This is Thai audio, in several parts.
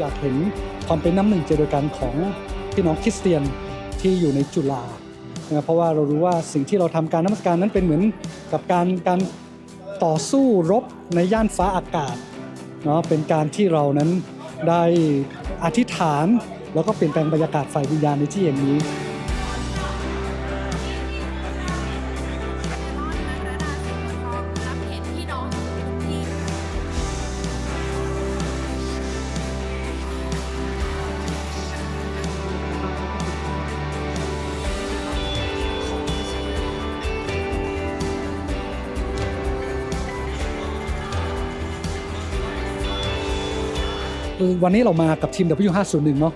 อยากเห็นความเป็นน้ำหนึ่งใจเดียวกันของพี่น้องคริสเตียนที่อยู่ในจุฬานะเพราะว่าเรารู้ว่าสิ่งที่เราทำการนมัสการนั้นเป็นเหมือนกับการการต่อสู้รบในย่านฟ้าอากาศเนาะเป็นการที่เรานั้นได้อธิษฐาน แล้วก็เปลี่ยนแปลงบรรยากาศฝ่ายวิญญาณในที่อย่างนี้ วันนี้เรามากับทีม W501 เนาะ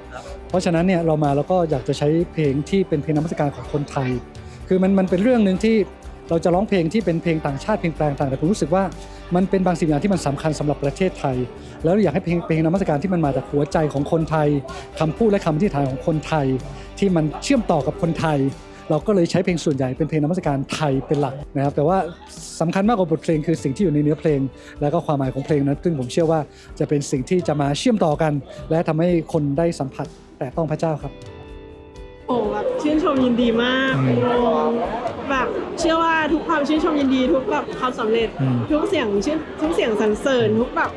เพราะฉะนั้นเนี่ยเรามาแล้วก็อยากจะใช้เพลงที่เป็นเพลงนมัสการของคนไทย คือมันมันเป็นเรื่องหนึ่งที่เราจะร้องเพลงที่เป็นเพลงต่างชาติเพลงแปลงต่างแต่ผมรู้สึกว่ามันเป็นบางสิ่งอย่างที่มันสำคัญสำหรับประเทศไทย แล้วอยากให้เพลงเพลงนมัสการที่มันมาจากหัวใจของคนไทยคำพูดและคำอธิษฐานของคนไทย ที่มันเชื่อมต่อกับคนไทย เราก็เลยใช้เพลงส่วนใหญ่เป็นเพลงนมัสการไทยเป็นหลักนะครับ แต่ว่าสำคัญมากกว่าบทเพลงคือสิ่งที่อยู่ในเนื้อเพลง แล้วก็ความหมายของเพลงนั้นซึ่งผมเชื่อว่าจะเป็นสิ่งที่จะมาเชื่อมต่อกัน และทำให้คนได้สัมผัสแต่ต้องพระเจ้าครับโอ้แบบชื่นชมยินดีมากอืมโอ้แบบเชื่อว่าทุกความชื่นชมยินดี ทุกแบบความสำเร็จอืมทุกเสียงชื่นทุกเสียงสรรเสริญทุกแบบ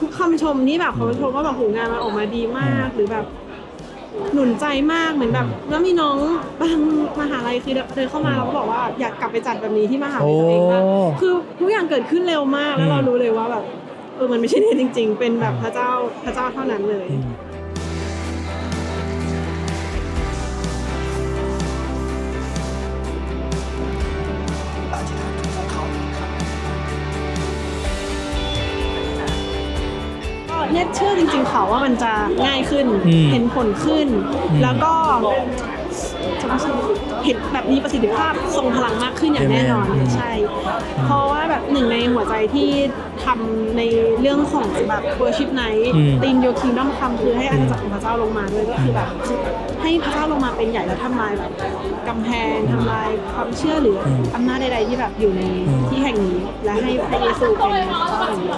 ทุกคำชมที่แบบเขาชมว่าแบบโหงานมันออกมาดีมากหรือแบบ หนุนใจมากเหมือนแบบแล้วมีน้องบางมหาลัยคือเดินเข้ามาเราก็บอกว่าอยากกลับไปจัดแบบนี้ที่มหาลัยตัวเองนะโอ้คือทุกอย่างเกิดขึ้นเร็วมากแล้วเราอืมรู้เลยว่าแบบเออมันไม่ใช่เนี่ยจริง ๆ เป็นแบบพระเจ้าพระเจ้าเท่านั้นเลย เนี่ยเชื่อจริงๆเขาว่ามันจะง่ายขึ้น อืมเห็นผลขึ้น อืม แล้วก็จะไม่ใช่เห็นแบบมีประสิทธิภาพทรงพลังมากขึ้นอย่างแน่นอนอืมใช่ เพราะว่าแบบหนึ่งในหัวใจที่ทำในเรื่องของแบบ worship night อืม ทีมโยคิงด้อมคำคือให้อาณาจักรของพระเจ้าลงมาด้วยก็คือแบบ ให้พระเจ้าลงมาเป็นใหญ่แล้วทำลายแบบกำแพงทำลายความเชื่อหรืออมอำนาจใดๆที่แบบอยู่ในอืมที่แห่งนี้ และให้พระเยซูเป็นพระเจ้าแห่งนี้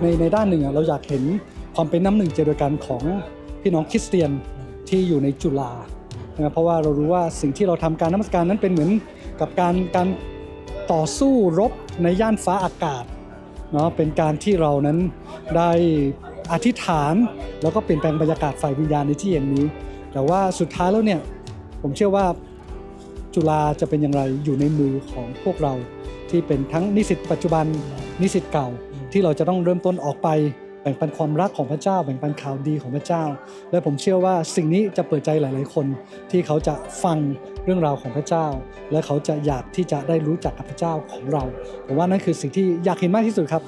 ในในด้านหนึ่งเราอยากเห็นความเป็นน้ำหนึ่งใจเดียวกันของพี่น้องคริสเตียนที่อยู่ในจุฬานะเพราะว่าเรารู้ว่าสิ่งที่เราทำการนมัสการนั้นเป็นเหมือนกับการการต่อสู้รบในย่านฟ้าอากาศเนาะเป็นการที่เรานั้นได้อธิษฐาน แล้วก็เปลี่ยนแปลงบรรยากาศฝ่ายวิญญาณในที่อย่างนี้ แต่ว่าสุดท้ายแล้วเนี่ยผมเชื่อว่าจุฬาจะเป็นอย่างไรอยู่ในมือของพวกเราที่เป็นทั้งนิสิตปัจจุบัน นิสิตเก่าที่เราจะต้องเริ่มต้นออกไปแบ่งปันความรักของพระเจ้า แบ่งปันข่าวดีของพระเจ้า และผมเชื่อว่าสิ่งนี้จะเปิดใจหลาย ๆ คน ที่เขาจะฟังเรื่องราวของพระเจ้า และเขาจะอยากที่จะได้รู้จักกับพระเจ้าของเราผมว่านั่นคือสิ่งที่อยากเห็นมากที่สุดครับ